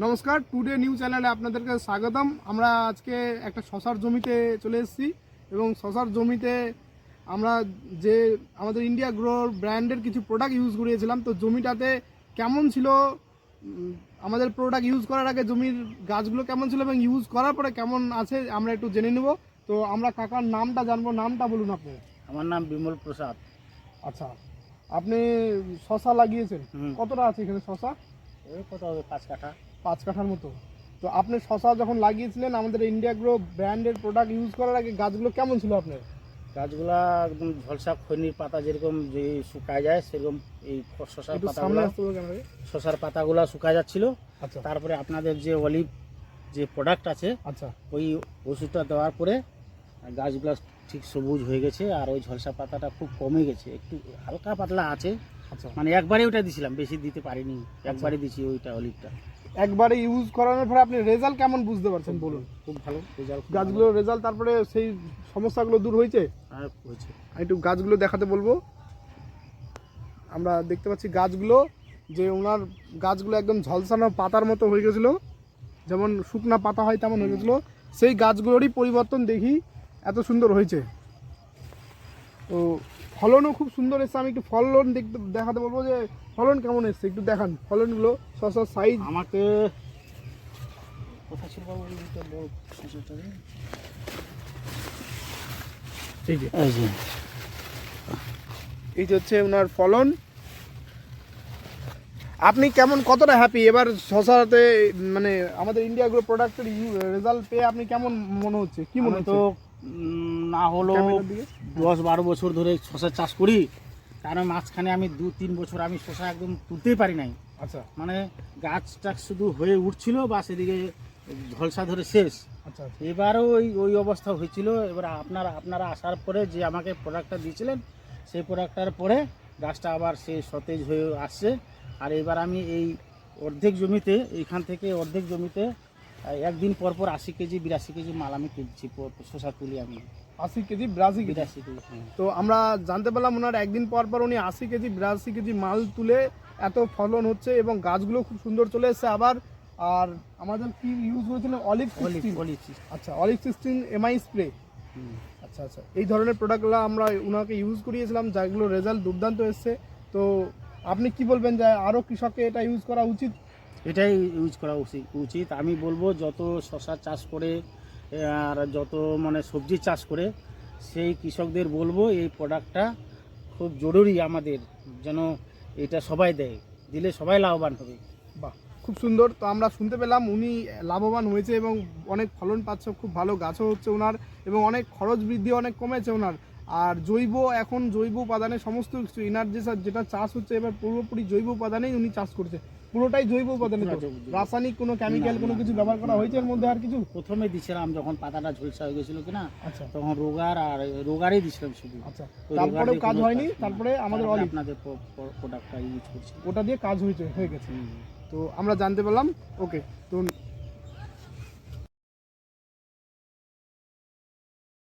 নমস্কার today new চ্যানেলে আপনাদেরকে স্বাগতম। আমরা আজকে একটা শশার জমিতে চলে এসেছি এবং শশার জমিতে আমরা যে আমাদের ইন্ডিয়া গ্রোর ব্র্যান্ডের কিছু প্রোডাক্ট ইউজ করিয়েছিলাম তো জমিটাতে কেমন ছিল? আমাদের প্রোডাক্ট ইউজ করার আগে জমির গাছগুলো কেমন ছিল এবং ইউজ করার পরে কেমন আছে আমরা একটু জেনে নেব। তো আমরা কাকার নামটা জানব। নামটা বলুন আপনি। আমার নাম বিমল প্রসাদ। আচ্ছা আপনি শশা লাগিয়েছেন। কতটা আছে এখানে শশা? কত হবে? পাঁচ কাঠা। পাঁচ কাঠার মতো। তো আপনি শশা যখন লাগিয়েছিলেন আমাদের ইন্ডিয়া গ্রো ব্র্যান্ডের প্রোডাক্ট ইউজ করার আগে গাছগুলো কেমন ছিল আপনার? গাছগুলা একদম ঝলসা খৈনির পাতা যেরকম যে শুকায় যায় সেরকম এই শশার পাতাগুলো। শশার পাতাগুলা শুকায় যাচ্ছিল। আচ্ছা। তারপরে আপনাদের যে অলিভ যে প্রোডাক্ট আছে আচ্ছা। ওই ওষুধটা দেওয়ার পরে গাছগুলা ঠিক সবুজ হয়ে গেছে আর ওই ঝলসা পাতাটা খুব কমে গেছে। একটু হালকা পাতলা আছে। আচ্ছা। মানে একবারে ওটা দিছিলাম বেশি দিতে পারিনি। একবারে দিছি ওইটা অলিভটা একবারে ইউজ করানোর পরে আপনি রেজাল্ট কেমন বুঝতে পারছেন? বলুন খুব ভালো রেজাল্ট গাছগুলোর রেজাল্ট তারপরে সেই সমস্যাগুলো দূর হয়েছে? আর হয়েছে। আমি একটু গাছগুলো দেখাতে বলব। আমরা দেখতে পাচ্ছি গাছগুলো যে ওনার গাছগুলো একদম ঝলসানো পাতার মতো হয়ে গেছিল। যেমন শুকনা পাতা হয় তেমন হয়ে গেছিল। সেই গাছগুলোরই পরিবর্তন দেখি এত সুন্দর হয়েছে। তো ফলনও খুব সুন্দর এসছে। আমি একটু ফলন দেখতে দেখাতে বলব যে ফলন কেমন এসছে? একটু দেখান। ফলনগুলো শশার সাইজ আমাকে ছিল বাবু? এই যে। এই যে। হচ্ছে ওনার ফলন। আপনি কেমন কতটা হ্যাপি এবার শশাতে মানে আমাদের ইন্ডিয়া গ্রো প্রোডাক্টের রেজাল্ট পেয়ে আপনি কেমন মনে হচ্ছে? কি মনে হচ্ছে? না হলো দশ বারো বছর ধরে শশা চাষ করি কারণ মাঝখানে আমি দু তিন বছর আমি শশা একদম তুলতেই পারি নাই। আচ্ছা। মানে গাছটা শুধু হয়ে উঠছিল বা সেদিকে ঝলসা ধরে শেষ। আচ্ছা আচ্ছা। এবারও ওই ওই অবস্থা হয়েছিল। এবার আপনারা আপনারা আসার পরে যে আমাকে প্রোডাক্টটা দিয়েছিলেন সেই প্রোডাক্টটার পরে গাছটা আবার সে সতেজ হয়ে আসছে। আর এবার আমি এই অর্ধেক জমিতে এইখান থেকে অর্ধেক জমিতে একদিন পর পর আশি কেজি বিরাশি কেজি মাল আমি তুলছি শসা তুলি আমি। আশি কেজি বিরাশি কেজি? বিরাশি কেজি হ্যাঁ। তো আমরা জানতে পারলাম ওনার একদিন পর পর উনি আশি কেজি বিরাশি কেজি মাল তুলে এত ফলন হচ্ছে এবং গাছগুলো খুব সুন্দর চলে এসছে আবার। আর আমাদের কি ইউজ করেছিলেন অলিভ অলিভ অলিভ আচ্ছা অলিভ সিক্সটিন এমআই স্প্রে আচ্ছা আচ্ছা এই ধরনের প্রোডাক্টগুলো আমরা ওনাকে ইউজ করিয়েছিলাম যেগুলো রেজাল্ট দুর্দান্ত এসছে। তো আপনি কি বলবেন যে আরও কৃষককে এটা ইউজ করা উচিত? এটাই ইউজ করা উচিত উচিত। আমি বলব যত শশা চাষ করে, আর যত মানে সবজি চাষ করে, সেই কৃষকদের বলব এই প্রোডাক্টটা খুব জরুরি আমাদের, যেন এটা সবাই দেয়। দিলে সবাই লাভবান হবে। বাহ, খুব সুন্দর। তো আমরা শুনতে পেলাম উনি লাভবান হয়েছে এবং অনেক ফলন পাচ্ছে, খুব ভালো গাছও হচ্ছে ওনার এবং অনেক খরচ বৃদ্ধি অনেক কমেছে ওনার আর জৈব এখন জৈব উপাদানে সমস্ত কিছু এনার যে যেটা চাষ হচ্ছে এবার পুরোপুরি জৈব উপাদানেই উনি চাষ করছে। পুরোটাই জৈব উপাদানে। রাসায়নিক কোনো কেমিক্যাল কোনো কিছু ব্যবহার করা হয়েছে এর মধ্যে আর কিছু? প্রথমে দিছিলাম যখন পাতাটা ঝলসা হয়ে গেছিল কিনা আচ্ছা। তখন রোগার আর রোগারই দিছিলাম শুধু। আচ্ছা। তারপরেও কাজ হয়নি তারপরে আমাদের অলিভ আপনাদের প্রোডাক্টটা ইউজ করছি। ওটা দিয়ে কাজ হয়েছে হয়ে গেছে। তো আমরা জানতে পারলাম ওকে তো